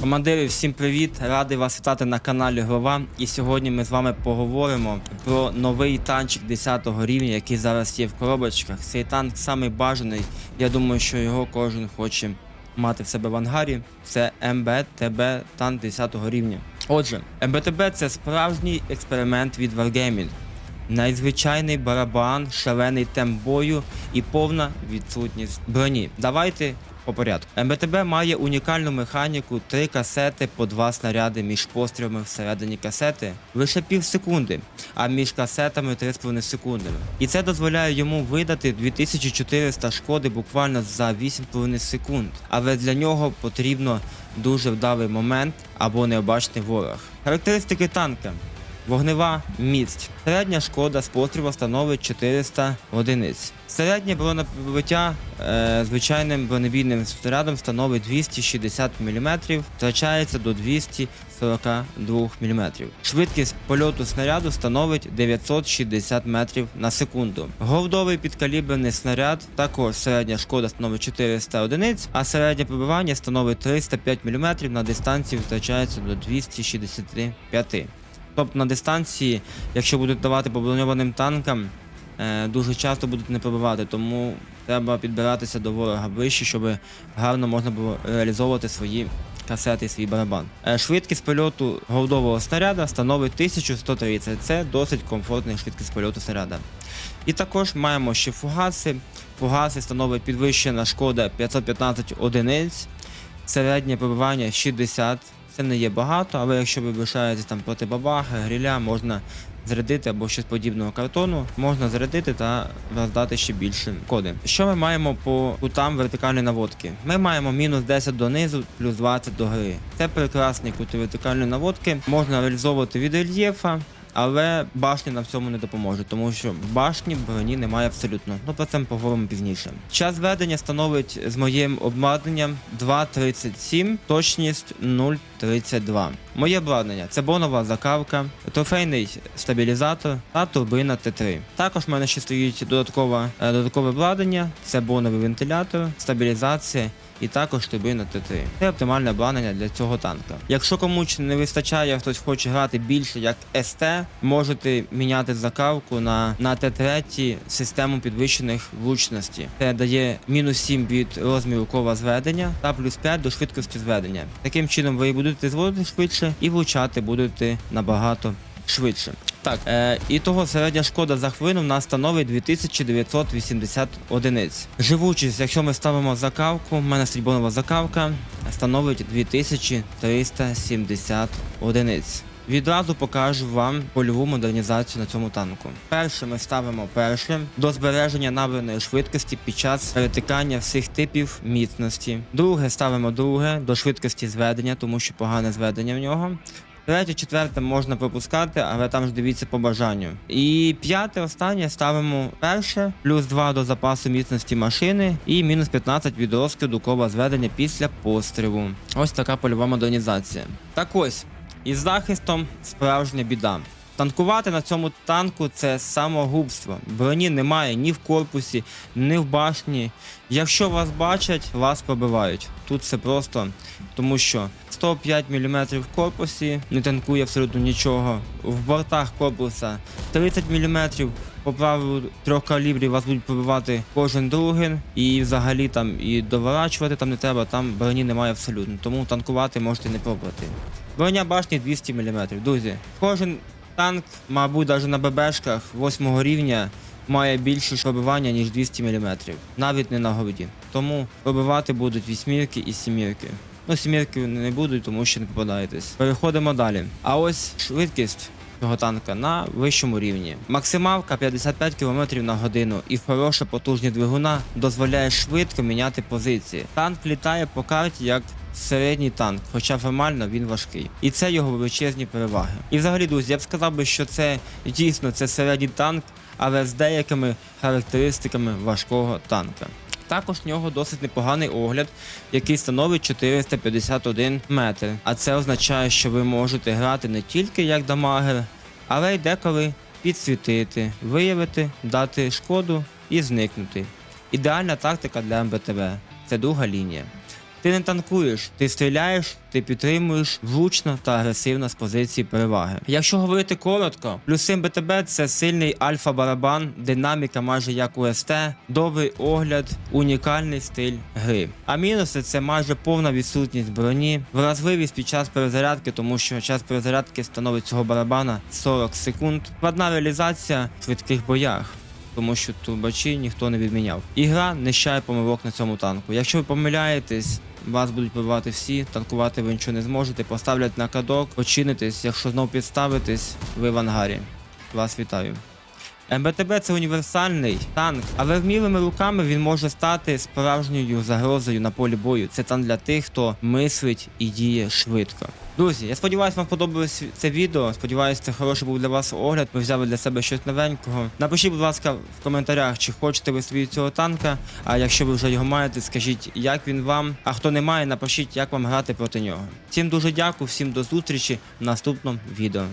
Командири, всім привіт! Радий вас вітати на каналі Глава. І сьогодні ми з вами поговоримо про новий танчик 10 рівня, який зараз є в коробочках. Цей танк самий бажаний. Я думаю, що його кожен хоче мати в себе в ангарі. Це МБТБ танк 10 рівня. Отже, МБТБ це справжній експеримент від Wargaming. Найзвичайний барабан, шалений темп бою і повна відсутність броні. Давайте по порядку. МБТБ має унікальну механіку, три касети по два снаряди між пострілами всередині касети лише пів секунди, а між касетами 3,5 секунди. І це дозволяє йому видати 2400 шкоди буквально за 8,5 секунд. Але для нього потрібно дуже вдалий момент або необачний ворог. Характеристики танка. Вогнева міць. Середня шкода з пострілу становить 400 одиниць. Середнє бронепробиття е, звичайним бронебійним снарядом становить 260 мм, втрачається до 242 мм. Швидкість польоту снаряду становить 960 метрів на секунду. Голдовий підкаліберний снаряд також середня шкода становить 400 одиниць, а середнє пробивання становить 305 мм, на дистанції втрачається до 265 Тобто на дистанції, якщо будуть давати по броньованим танкам, е, дуже часто будуть не пробивати, тому треба підбиратися до ворога ближче, щоб гарно можна було реалізовувати свої касети і свій барабан. Е, швидкість польоту голдового снаряда становить 1130. Це досить комфортний швидкість польоту снаряда. І також маємо ще фугаси. Фугаси становить підвищена шкода 515 одиниць, середнє пробивання 60. Це не є багато, але якщо ви вишаєтесь там проти бабахи, гріля, можна зарядити або щось подібного картону, можна зарядити та роздати ще більше коди. Що ми маємо по кутам вертикальної наводки? Ми маємо мінус 10 донизу, плюс 20 до гри. Це прекрасний кути вертикальної наводки, можна реалізовувати від рельєфа. Але башня нам в цьому не допоможе, тому що в башні броні немає абсолютно. Ну про це ми поговоримо пізніше. Час ведення становить з моїм обладнанням 2.37, точність 0.32. Моє обладнання це бонова закавка, трофейний стабілізатор та турбина Т3. Також в мене ще стоїть додаткове, додаткове обладнання, це боновий вентилятор, стабілізація і також турбина Т3. Це оптимальне обладнання для цього танка. Якщо комусь не вистачає, хтось хоче грати більше як СТ, можете міняти закавку на, на Т3 систему підвищених влучності. Це дає мінус 7 від розміру кова зведення та плюс 5 до швидкості зведення. Таким чином ви будете зводити швидше і влучати будете набагато швидше. Так, е, і того середня шкода за хвилину в нас становить 2980 одиниць. Живучість, якщо ми ставимо закавку, в мене стрільбонова закавка, становить 2370 одиниць. Відразу покажу вам польову модернізацію на цьому танку. Перше ми ставимо перше до збереження набраної швидкості під час перетикання всіх типів міцності. Друге ставимо друге до швидкості зведення, тому що погане зведення в нього. Третє, четверте можна пропускати, але там ж дивіться по бажанню. І п'яте, останнє ставимо перше, плюс 2 до запасу міцності машини і мінус 15 від розкиду кова зведення після пострілу. Ось така польова модернізація. Так ось, із захистом справжня біда. Танкувати на цьому танку це самогубство. Броні немає ні в корпусі, ні в башні. Якщо вас бачать, вас побивають. Тут все просто, тому що 105 мм в корпусі не танкує абсолютно нічого. В бортах корпуса 30 мм. По правилу трьох калібрів вас будуть побивати кожен другий, і взагалі там і доворачувати там не треба, там броні немає абсолютно. Тому танкувати можете не пробувати. Броня башні 200 мм. Друзі, кожен танк, мабуть, навіть на ББшках 8 рівня має більше пробивання, ніж 200 мм. Навіть не на городі. Тому пробивати будуть вісьмірки і сімірки. Ну, сімірки не будуть, тому що не попадаєтесь. Переходимо далі. А ось швидкість цього танка на вищому рівні. Максималка 55 км на годину і хороша потужність двигуна дозволяє швидко міняти позиції. Танк літає по карті як середній танк, хоча формально він важкий. І це його величезні переваги. І взагалі, друзі, я б сказав би, що це дійсно це середній танк, але з деякими характеристиками важкого танка. Також в нього досить непоганий огляд, який становить 451 метр. А це означає, що ви можете грати не тільки як дамагер, але й деколи підсвітити, виявити, дати шкоду і зникнути. Ідеальна тактика для МБТВ це друга лінія. Ти не танкуєш, ти стріляєш, ти підтримуєш влучно та агресивно з позиції переваги. Якщо говорити коротко, плюси БТБ це сильний альфа-барабан, динаміка майже як у СТ, добрий огляд, унікальний стиль гри. А мінуси це майже повна відсутність броні, вразливість під час перезарядки, тому що час перезарядки становить цього барабана 40 секунд, складна реалізація в швидких боях тому що турбачі ніхто не відміняв. Ігра нищає помилок на цьому танку. Якщо ви помиляєтесь, вас будуть побивати всі, танкувати ви нічого не зможете, поставлять на кадок, починитесь, якщо знов підставитесь, ви в ангарі. Вас вітаю. МБТБ це універсальний танк, але вмілими руками він може стати справжньою загрозою на полі бою. Це танк для тих, хто мислить і діє швидко. Друзі, я сподіваюся, вам подобалось це відео. Сподіваюся, це хороший був для вас огляд. Ви взяли для себе щось новенького. Напишіть, будь ласка, в коментарях, чи хочете ви собі цього танка. А якщо ви вже його маєте, скажіть, як він вам. А хто не має, напишіть, як вам грати проти нього. Всім дуже дякую, всім до зустрічі в наступному відео.